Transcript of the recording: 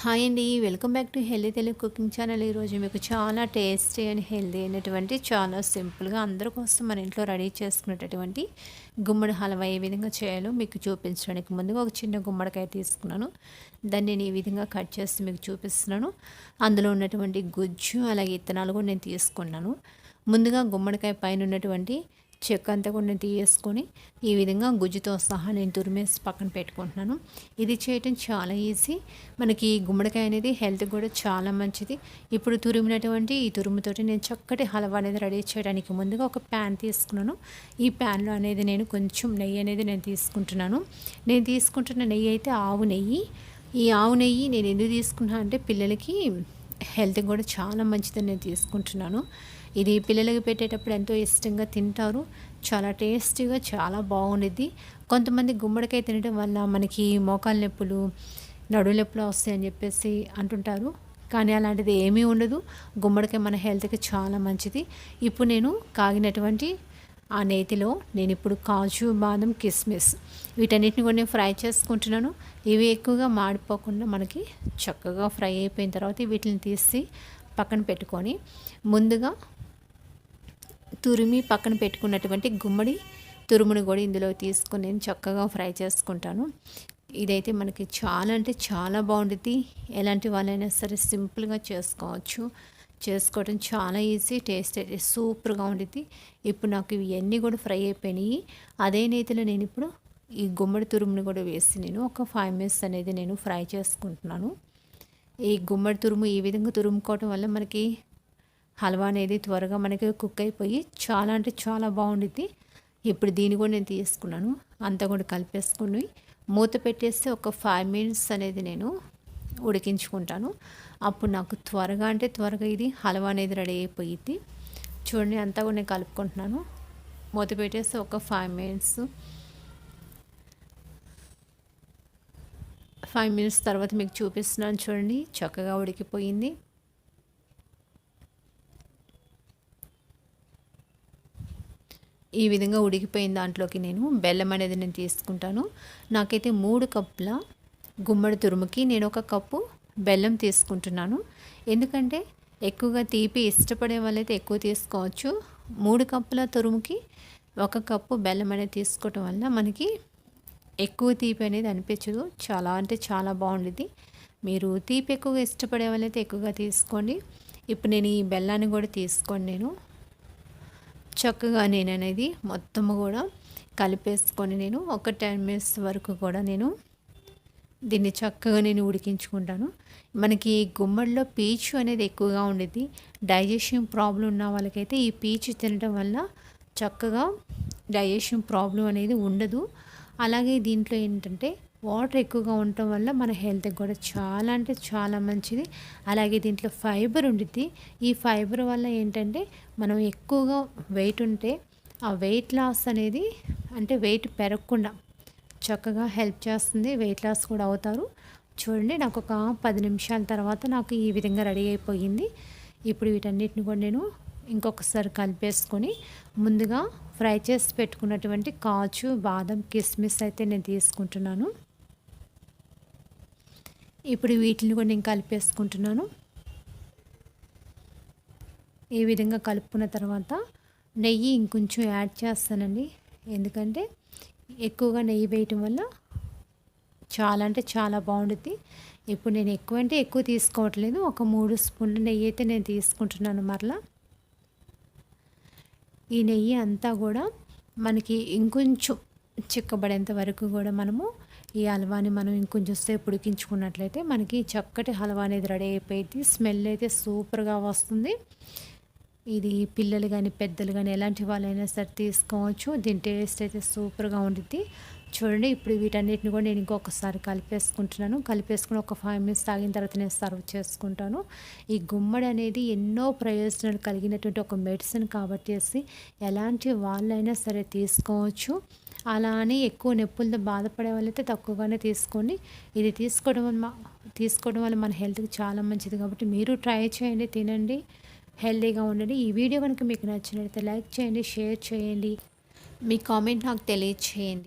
Hi అండి welcome back to healthy Telugu cooking channel. ఈరోజు మీకు చాలా టేస్టీ అండ్ హెల్దీ అయినటువంటి చాలా సింపుల్గా అందరి కోసం మన ఇంట్లో రెడీ చేసుకునేటటువంటి గుమ్మడి హల్వా ఏ విధంగా చేయాలో మీకు చూపించడానికి ముందుగా ఒక చిన్న గుమ్మడికాయ తీసుకున్నాను. దాన్ని నేను ఈ విధంగా కట్ చేసి మీకు చూపిస్తున్నాను. అందులో ఉన్నటువంటి గుజ్జు అలాగే ఇత్తనాలు కూడా నేను తీసుకున్నాను. ముందుగా గుమ్మడికాయ పైన ఉన్నటువంటి చెక్క అంతా కూడా నేను తీయేసుకొని ఈ విధంగా గుజ్జుతో సహా నేను తురిమేసి పక్కన పెట్టుకుంటున్నాను. ఇది చేయటం చాలా ఈజీ. మనకి గుమ్మడికాయ అనేది హెల్త్ కూడా చాలా మంచిది. ఇప్పుడు తురిమినటువంటి ఈ తురుముతోటి నేను చక్కటి హల్వా అనేది రెడీ చేయడానికి ముందుగా ఒక ప్యాన్ తీసుకున్నాను. ఈ ప్యాన్లో అనేది నేను కొంచెం నెయ్యి అనేది నేను తీసుకుంటున్నాను. నేను తీసుకుంటున్న నెయ్యి అయితే ఆవు నెయ్యి. ఈ ఆవు నెయ్యి నేను ఎందుకు తీసుకున్నా అంటే పిల్లలకి హెల్త్ కూడా చాలా మంచిదని నేను తీసుకుంటున్నాను. ఇది పిల్లలకి పెట్టేటప్పుడు ఎంతో ఇష్టంగా తింటారు. చాలా టేస్టీగా చాలా బాగుండిద్ది. కొంతమంది గుమ్మడికాయ తినడం వల్ల మనకి మోకాలు నొప్పులు నడు నొప్పులు వస్తాయని చెప్పేసి అంటుంటారు. కానీ అలాంటిది ఏమీ ఉండదు. గుమ్మడికాయ మన హెల్త్కి చాలా మంచిది. ఇప్పుడు నేను కాగినటువంటి ఆ నేతిలో నేను ఇప్పుడు కాజు బాదం కిస్మిస్ వీటన్నిటిని కూడా నేను ఫ్రై చేసుకుంటున్నాను. ఇవి ఎక్కువగా మాడిపోకుండా మనకి చక్కగా ఫ్రై అయిపోయిన తర్వాత వీటిని తీసి పక్కన పెట్టుకొని ముందుగా తురిమి పక్కన పెట్టుకున్నటువంటి గుమ్మడి తురుమును కూడా ఇందులో తీసుకొని నేను చక్కగా ఫ్రై చేసుకుంటాను. ఇదైతే మనకి చాలా అంటే చాలా బాగుంటుంది ఎలాంటి వాళ్ళైనా సరే సింపుల్గా చేసుకోవచ్చు. చేసుకోవడం చాలా ఈజీ టేస్ట్ అయితే సూపర్గా ఉండిద్ది. ఇప్పుడు నాకు ఇవన్నీ కూడా ఫ్రై అయిపోయినాయి. అదే నేతిలో నేను ఇప్పుడు ఈ గుమ్మడి తురుముని కూడా వేసి నేను ఒక ఫైవ్ మినిట్స్ అనేది నేను ఫ్రై చేసుకుంటున్నాను. ఈ గుమ్మడి తురుము ఈ విధంగా తురుముకోవటం వల్ల మనకి హల్వా అనేది త్వరగా మనకి కుక్ అయిపోయి చాలా అంటే చాలా బాగుండిద్ది. ఇప్పుడు దీన్ని కూడా నేను తీసుకున్నాను. అంతా కూడా కలిపేసుకుని మూత పెట్టేస్తే ఒక ఫైవ్ మినిట్స్ అనేది నేను ఉడికించుకుంటాను. అప్పుడు నాకు త్వరగా అంటే త్వరగా ఇది హల్వా అనేది రెడీ అయిపోయింది చూడండి అంతా కూడా నేను కలుపుకుంటున్నాను. మూత పెట్టేస్తే ఒక ఫైవ్ మినిట్స్ ఫైవ్ మినిట్స్ తర్వాత మీకు చూపిస్తున్నాను చూడండి చక్కగా ఉడికిపోయింది. ఈ విధంగా ఉడికిపోయిన దాంట్లోకి నేను బెల్లం అనేది నేను తీసుకుంటాను. నాకైతే మూడు కప్పుల గుమ్మడి తురుముకి నేను ఒక కప్పు బెల్లం తీసుకుంటున్నాను. ఎందుకంటే ఎక్కువగా తీపి ఇష్టపడే వాళ్ళైతే ఎక్కువ తీసుకోవచ్చు. మూడు కప్పుల తురుముకి ఒక కప్పు బెల్లం అనేది తీసుకోవటం వల్ల మనకి ఎక్కువ తీపి అనేది అనిపించదు. చాలా అంటే చాలా బాగుండేది మీరు తీపి ఎక్కువగా ఇష్టపడే వాళ్ళైతే ఎక్కువగా తీసుకోండి. ఇప్పుడు నేను ఈ బెల్లాన్ని కూడా తీసుకోండి నేను. చక్కగా నేను అనేది మొత్తము కూడా కలిపేసుకొని నేను ఒక టెన్ మినిట్స్ వరకు కూడా నేను దీన్ని చక్కగా నేను ఉడికించుకుంటాను. మనకి గుమ్మడిలో పీచు అనేది ఎక్కువగా ఉండేది. డైజెషన్ ప్రాబ్లం ఉన్న వాళ్ళకైతే ఈ పీచు తినడం వల్ల చక్కగా డైజెషన్ ప్రాబ్లం అనేది ఉండదు. అలాగే దీంట్లో ఏంటంటే వాటర్ ఎక్కువగా ఉండటం వల్ల మన హెల్త్కి కూడా చాలా అంటే చాలా మంచిది. అలాగే దీంట్లో ఫైబర్ ఉండిద్ది. ఈ ఫైబర్ వల్ల ఏంటంటే మనం ఎక్కువగా వెయిట్ ఉంటే ఆ వెయిట్ లాస్ అనేది అంటే వెయిట్ పెరగకుండా చక్కగా హెల్ప్ చేస్తుంది. వెయిట్ లాస్ కూడా అవుతారు. చూడండి నాకు ఒక పది నిమిషాల తర్వాత నాకు ఈ విధంగా రెడీ అయిపోయింది. ఇప్పుడు వీటన్నిటిని కూడా నేను ఇంకొకసారి కలిపేసుకొని ముందుగా ఫ్రై చేసి పెట్టుకున్నటువంటి కాజు బాదం కిస్మిస్ అయితే నేను తీసుకుంటున్నాను. ఇప్పుడు వీటిని కూడా నేను కలిపేసుకుంటున్నాను. ఈ విధంగా కలుపుకున్న తర్వాత నెయ్యి ఇంకొంచెం యాడ్ చేస్తానండి. ఎందుకంటే ఎక్కువగా నెయ్యి వేయటం వల్ల చాలా అంటే చాలా బాగుంటుంది ఇప్పుడు నేను ఎక్కువ అంటే ఎక్కువ తీసుకోవట్లేదు. ఒక మూడు స్పూన్లు నెయ్యి అయితే నేను తీసుకుంటున్నాను మరలా. ఈ నెయ్యి అంతా కూడా మనకి ఇంకొంచెం చిక్కబడేంత వరకు కూడా మనము ఈ హల్వాని మనం ఇంకొంచెం సేపు ఉడికించుకున్నట్లయితే మనకి చక్కటి హల్వా అనేది రెడీ అయిపోయింది. స్మెల్ అయితే సూపర్గా వస్తుంది. ఇది పిల్లలు కానీ పెద్దలు కానీ ఎలాంటి వాళ్ళైనా సరే తీసుకోవచ్చు. దీని టేస్ట్ అయితే సూపర్గా ఉండిద్ది. చూడండి ఇప్పుడు వీటన్నిటిని కూడా నేను ఇంకొకసారి కలిపేసుకుంటున్నాను. కలిపేసుకుని ఒక ఫైవ్ మినిట్స్ తాగిన తర్వాత నేను సర్వ్ చేసుకుంటాను. ఈ గుమ్మడి అనేది ఎన్నో ప్రయోజనాలు కలిగినటువంటి ఒక మెడిసిన్ కాబట్టి ఎలాంటి వాళ్ళైనా సరే తీసుకోవచ్చు. అలా అని ఎక్కువ నొప్పులతో బాధపడే వాళ్ళైతే తక్కువగానే తీసుకోండి. ఇది తీసుకోవడం వల్ల తీసుకోవడం వల్ల మన హెల్త్కి చాలా మంచిది కాబట్టి మీరు ట్రై చేయండి తినండి హెల్తీగా ఉండండి. ఈ వీడియో కనుక మీకు నచ్చినట్లయితే లైక్ చేయండి షేర్ చేయండి. మీ కామెంట్ నాకు తెలియచేయండి.